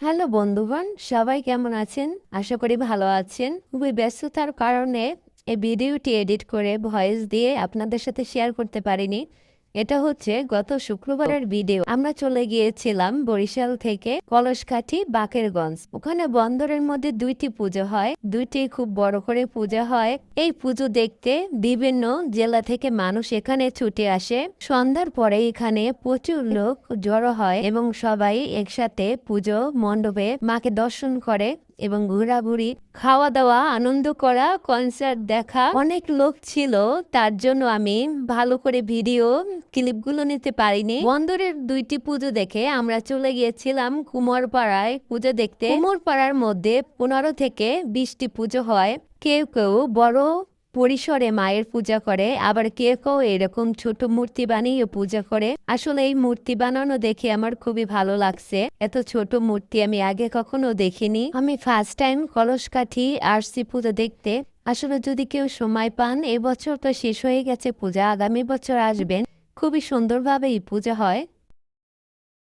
Hello বন্ধুগণ, সবাই কেমন আছেন? আশা করি ভালো আছেন। খুবই ব্যস্ততার কারণে এই ভিডিওটি এডিট করে ভয়েস দিয়ে আপনাদের সাথে শেয়ার করতে পারিনি। এটা হচ্ছে গত শুক্রবারের ভিডিও। আমরা চলে গিয়েছিলাম বরিশাল থেকে কলসকাঠি বাকেরগঞ্জ। ওখানে বন্দরের মধ্যে দুইটি পুজো হয়। দুইটি খুব বড় করে পূজা হয়। এই পুজো দেখতে বিভিন্ন জেলা থেকে মানুষ এখানে ছুটে আসে। সন্ধ্যার পরে এখানে প্রচুর লোক জড়ো হয় এবং সবাই একসাথে পুজো মণ্ডপে মাকে দর্শন করে। এবং ঘোরাঘুরি খাওয়া দাওয়া আনন্দ করা কনসার্ট দেখা, অনেক লোক ছিল। তার জন্য আমি ভালো করে ভিডিও ক্লিপগুলো নিতে পারিনি। বন্দরের দুইটি পুজো দেখে আমরা চলে গিয়েছিলাম কুমারপাড়ায় পুজো দেখতে। কুমারপাড়ার মধ্যে পনেরো থেকে বিশটি পুজো হয়। কেউ কেউ বড় পরিসরে মায়ের পূজা করে, আবার কেউ কেউ এরকম ছোট মূর্তি বানিয়ে পূজা করে। আসলে এই মূর্তি বানানো দেখে আমার খুবই ভালো লাগছে। এত ছোট মূর্তি আমি আগে কখনো দেখিনি। আমি ফার্স্ট টাইম কলস কলসকাঠি আসছি পুজো দেখতে। আসলে যদি কেউ সময় পান, এবছর তো শেষ হয়ে গেছে, পূজা আগামী বছর আসবেন। খুবই সুন্দরভাবে এই পূজা হয়।